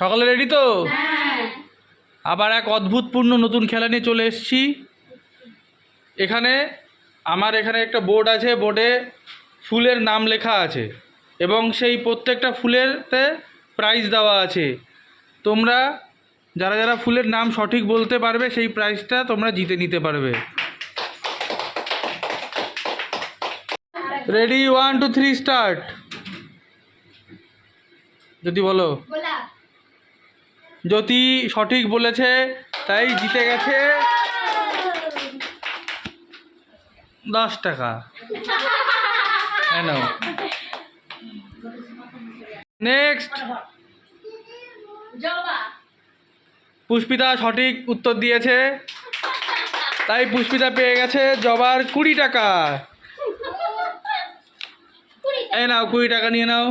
সকালে রেডি তো? আবার এক অদ্ভুতপূর্ণ নতুন খেলা নিয়ে চলে এসেছি। এখানে আমার এখানে একটা বোর্ড আছে বোর্ডে ফুলের নাম লেখা আছে এবং সেই প্রত্যেকটা ফুলেরতে প্রাইজ দেওয়া আছে। তোমরা যারা যারা ফুলের নাম সঠিক বলতে পারবে সেই প্রাইজটা তোমরা জিতে নিতে পারবে। Ready one two three start যদি বলো। জ্যোতি সঠিক বলেছে তাই জিতে গেছে দশ টাকা। নেক্সট পুষ্পিতা সঠিক উত্তর দিয়েছে তাই পুষ্পিতা পেয়ে গেছে জবার কুড়ি টাকা। এই নাও কুড়ি টাকা নিয়ে নাও।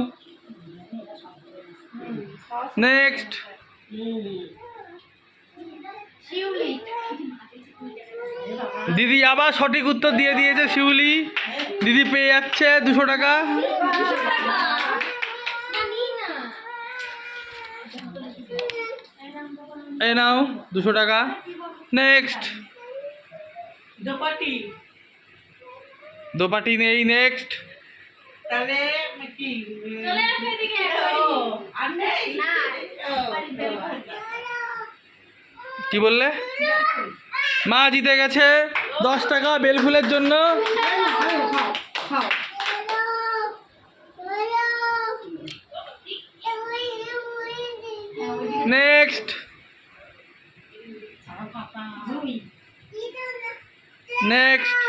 নেক্সট দিদি আবার সঠিক উত্তর দিয়ে দিয়েছে শিউলি। দিদি পেয়ে যাচ্ছে দুশো টাকা। এ নাও দুশো টাকা। নেক্সট দোপাটি। দোপাটি নেই নেক্সট তাহলে কি? চলে আসো এদিকে। আর নেই? না। কি বললে? মা জিতে গেছে দশ টাকা বেলফুলের জন্য। নেক্সট নেক্সট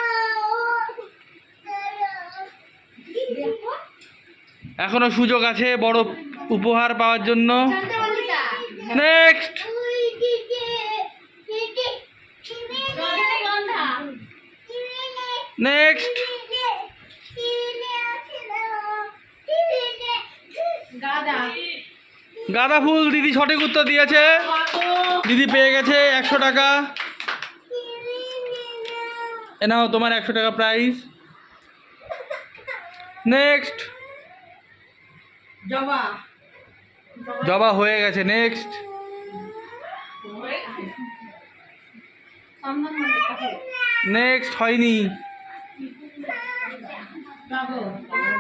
এখনও সুযোগ আছে বড় উপহার পাওয়ার জন্য। নেক্সট নেক্সট গাঁদা। গাঁদা ফুল দিদি সঠিক উত্তর দিয়েছে। দিদি পেয়ে গেছে একশো টাকা। এ নাও তোমার একশো টাকা প্রাইস নেক্সট জবা। জবা হয়ে গেছে নেক্সট নেক্সট হয়নি।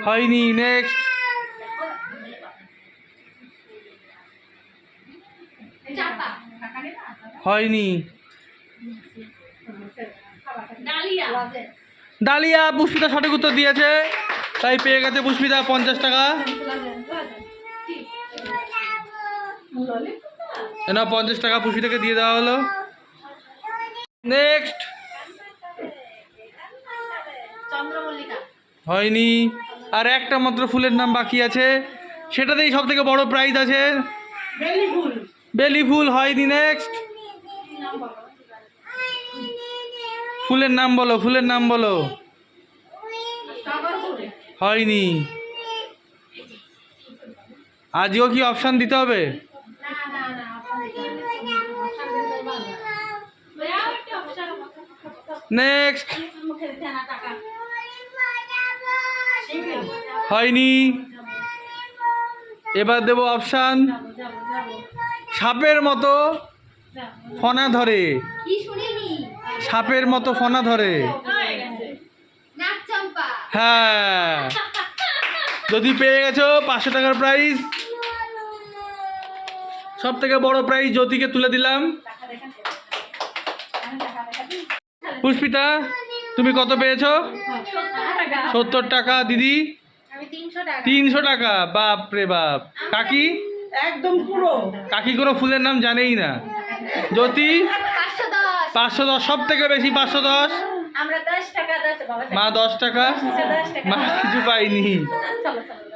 হয়নি নেক্সট হয়নি। ডালিয়া। ডালিয়া পুষ্পিতা সঠিক উত্তর দিয়েছে। তাই পেয়ে গেছে পুষ্পিতা পঞ্চাশ টাকা। এনা পঞ্চাশ টাকা পুষি থেকে দিয়ে দেওয়া হলো। নেক্সট হয়নি। আর একটা মাত্র ফুলের নাম বাকি আছে। সেটাতেই সব থেকে বড় প্রাইজ আছে। বেলি ফুল হয়নি নেক্সট ফুলের নাম বলো ফুলের নাম বলো। হয়নি। আজকেও কি অপশান দিতে হবে না না না অপশন দিতে হবে অপশন দিতে পারবে না একটা অপশন নেক্সট হয়নি। এবার দেবো অপশান সাপের মতো ফনা ধরে। সাপের মতো ফনা ধরে। হ্যাঁ। যদি পেয়ে গেছো পাঁচশো টাকার প্রাইজ সব থেকে বড় প্রাইজ জ্যোতিকে তুলে দিলাম। পুষ্পিতা তুমি কত পেয়েছ? সত্তর টাকা। দিদি? তিনশো টাকা। বাপ রে বাপ। কাকি? একদম পুরো। কাকি কোনো ফুলের নাম জানেই না। জ্যোতি? পাঁচশো দশ। সব থেকে বেশি পাঁচশো দশ? আমরা দশ টাকা দশ বাবা মা দশ টাকা? মা কিছু পাইনি। চলো চলো।